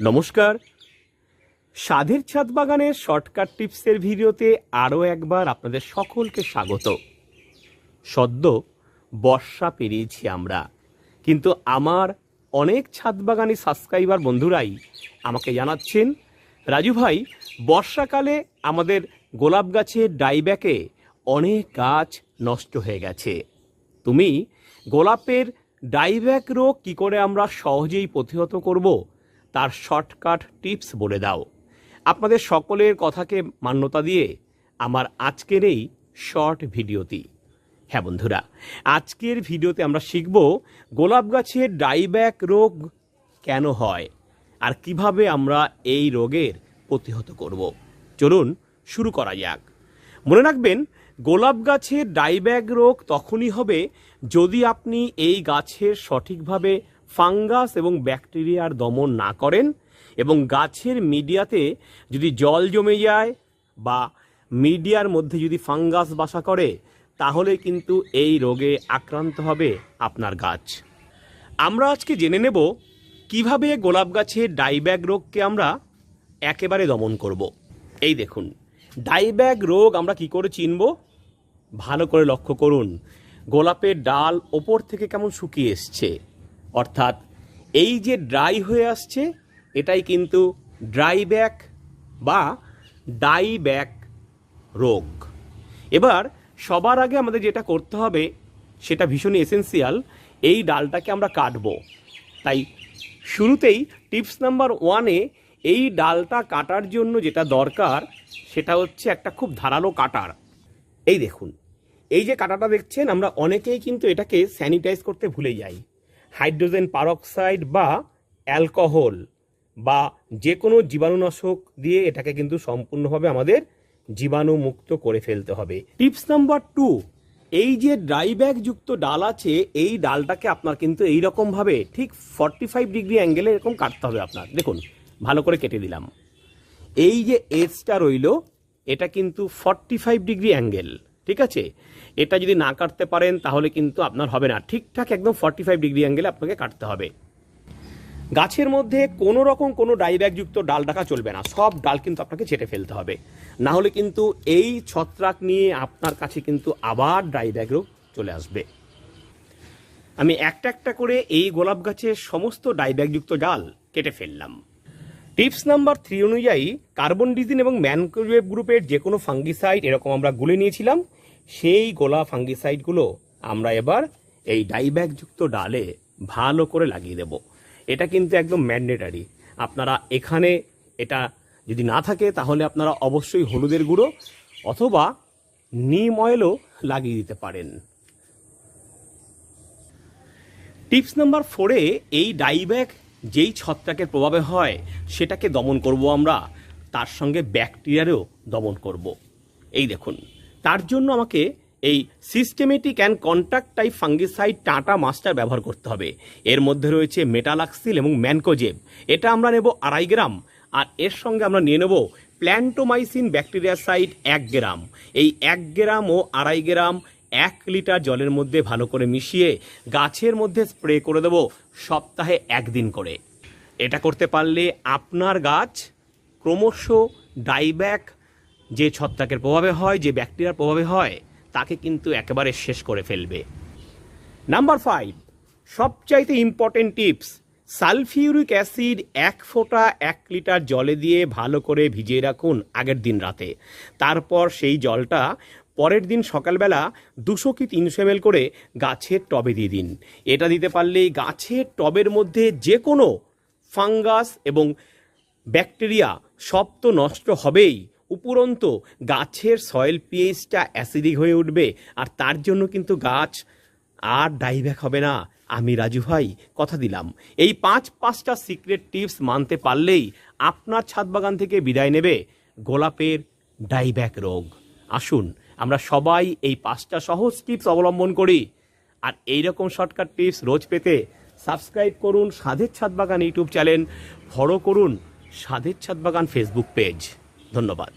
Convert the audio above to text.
নমস্কার। সাধের ছাদ বাগানের শর্টকাট টিপসের ভিডিওতে আরও একবার আপনাদের সকলকে স্বাগত। সদ্য বর্ষা পেরিয়েছি আমরা, কিন্তু আমার অনেক ছাদ বাগানি সাবস্ক্রাইবার বন্ধুরাই আমাকে জানাচ্ছেন, রাজু ভাই, বর্ষাকালে আমাদের গোলাপ গাছের ডাইব্যাকে অনেক গাছ নষ্ট হয়ে গেছে। তুমি গোলাপের ডাইব্যাক রোগ কী করে আমরা সহজেই প্রতিহত করব? তার শর্টকাট টিপস বলে দাও। আপনাদের সকলের কথাকে মান্যতা দিয়ে আমার আজকের এই শর্ট ভিডিওটি। হ্যাঁ বন্ধুরা, আজকের ভিডিওতে আমরা শিখব গোলাপ গাছের ডাইব্যাক রোগ কেন হয় আর কীভাবে আমরা এই রোগের প্রতিহত করব। চলুন শুরু করা যাক। মনে রাখবেন, গোলাপ গাছের ডাইব্যাক রোগ তখনই হবে যদি আপনি এই গাছের সঠিকভাবে ফাঙ্গাস এবং ব্যাকটেরিয়ার দমন না করেন এবং গাছের মিডিয়াতে যদি জল জমে যায় বা মিডিয়ার মধ্যে যদি ফাঙ্গাস বাসা করে, তাহলে কিন্তু এই রোগে আক্রান্ত হবে আপনার গাছ। আমরা আজকে জেনে নেব কীভাবে গোলাপ গাছের ডাইব্যাক রোগকে আমরা একেবারে দমন করব। এই দেখুন ডাইব্যাক রোগ আমরা কি করে চিনব? ভালো করে লক্ষ্য করুন, গোলাপের ডাল ওপর থেকে কেমন শুকিয়ে এসছে। অর্থাৎ এই যে ড্রাই হয়ে আসছে, এটাই কিন্তু ড্রাই ব্যাক বা ডাই ব্যাক রোগ। এবার সবার আগে আমাদের যেটা করতে হবে, সেটা ভীষণই এসেন্সিয়াল এই ডালটাকে আমরা কাটবো। তাই শুরুতেই টিপস নাম্বার ওয়ানে এই ডালটা কাটার জন্য যেটা দরকার, সেটা হচ্ছে একটা খুব ধারালো কাটার। এই দেখুন, এই যে কাটাটা দেখছেন, আমরা অনেকেই কিন্তু এটাকে স্যানিটাইজ করতে ভুলে যাই। হাইড্রোজেন পারক্সাইড বা অ্যালকোহল বা যে কোনো জীবাণুনাশক দিয়ে এটাকে কিন্তু সম্পূর্ণভাবে আমাদের জীবাণু মুক্ত করে ফেলতে হবে। টিপস নাম্বার টু, এই যে ড্রাই ব্যাগ যুক্ত ডাল আছে, এই ডালটাকে আপনার কিন্তু এই রকম ভাবে ঠিক ফর্টি ফাইভ ডিগ্রি অ্যাঙ্গেলে এরকম কাটতে হবে আপনার। দেখুন, ভালো করে কেটে দিলাম। এই যে এজটা রইল, এটা কিন্তু ফর্টি ফাইভ ডিগ্রি অ্যাঙ্গেল ঠিক আছে? এটা যদি না কাটতে পারেন, তাহলে কিন্তু আপনার হবে না। ঠিকঠাক একদম ফর্টি ফাইভ ডিগ্রি অ্যাঙ্গেলে আপনাকে কাটতে হবে। গাছের মধ্যে কোনো রকম কোনো ডাইব্যাগযুক্ত ডাল ডাকা চলবে না। সব ডাল কিন্তু আপনাকে ছেটে ফেলতে হবে। না হলে কিন্তু এই ছত্রাক নিয়ে আপনার কাছে কিন্তু আবার ডাইব্যাগ রোগ চলে আসবে। আমি একটা একটা করে এই গোলাপ গাছের সমস্ত ডাইব্যাগযুক্ত ডাল কেটে ফেললাম। টিপস নাম্বার থ্রি অনুযায়ী কার্বন ডিজিন এবং ম্যানক্রোভেভ গ্রুপের যে কোনো ফাঙ্গিসাইড এরকম আমরা গুলে নিয়েছিলাম। সেই গোলা ফাঙ্গিসাইডগুলো আমরা এবার এই ডাইব্যাগযুক্ত ডালে ভালো করে লাগিয়ে দেব। এটা কিন্তু একদম ম্যান্ডেটারি। আপনারা এখানে এটা যদি না থাকে, তাহলে আপনারা অবশ্যই হলুদের গুঁড়ো অথবা নিম অয়েলও লাগিয়ে দিতে পারেন। টিপস নাম্বার ফোরে এই ডাইব্যাক যেই ছত্রাকের প্রভাবে হয়, সেটাকে দমন করব আমরা। তার সঙ্গে ব্যাকটেরিয়ারও দমন করব। এই দেখুন। তার জন্য আমাকে এই systemic and contact type fungicide Tata master ব্যবহার করতে হবে। এর মধ্যে রয়েছে মেটালাক্সিল এবং ম্যানকোজেব। এটা আমরা নেব আড়াই গ্রাম, আর এর সঙ্গে আমরা নিয়ে নেব প্ল্যান্টোমাইসিন ব্যাকটেরিয়াসাইড এক গ্রাম। এই এক গ্রাম ও আড়াই গ্রাম এক লিটার জলের মধ্যে ভালো করে মিশিয়ে গাছের মধ্যে স্প্রে করে দেবো সপ্তাহে একদিন করে। এটা করতে পারলে আপনার গাছ ক্রমশ ডাইব্যাক যে ছত্রাকের প্রভাবে হয়, যে ব্যাকটেরিয়ার প্রভাবে হয়, তাকে কিন্তু একেবারে শেষ করে ফেলবে। নাম্বার ফাইভ সবচাইতে ইম্পর্টেন্ট টিপস সালফিউরিক অ্যাসিড এক ফোঁটা এক লিটার জলে দিয়ে ভালো করে ভিজিয়ে রাখুন আগের দিন রাতে। তারপর সেই জলটা পরের দিন সকালবেলা দুশো কি তিনশো এম করে গাছের টবে দিয়ে দিন। এটা দিতে পারলেই গাছের টবের মধ্যে যে কোনো ফাঙ্গাস এবং ব্যাকটেরিয়া সব তো নষ্ট হবেই। উপরন্ত গাছের সয়েল পিএইচটা অ্যাসিডিক হয়ে উঠবে, আর তার জন্য কিন্তু গাছ আর ডাইব্যাক হবে না। আমি রাজু ভাই, কথা দিলাম। এই পাঁচ পাঁচটা সিক্রেট টিপস মানতে পারলেই আপনার ছাদ বাগান থেকে বিদায় নেবে গোলাপের ডাইব্যাক রোগ। আসুন, আমরা সবাই এই পাঁচটা সহজ টিপস অবলম্বন করি, আর এই রকম শর্টকাট টিপস রোজ পেতে সাবস্ক্রাইব করুন সাধের ছাদ বাগান ইউটিউব চ্যানেল ফলো করুন সাধের ছাদ বাগান ফেসবুক পেজ ধন্যবাদ।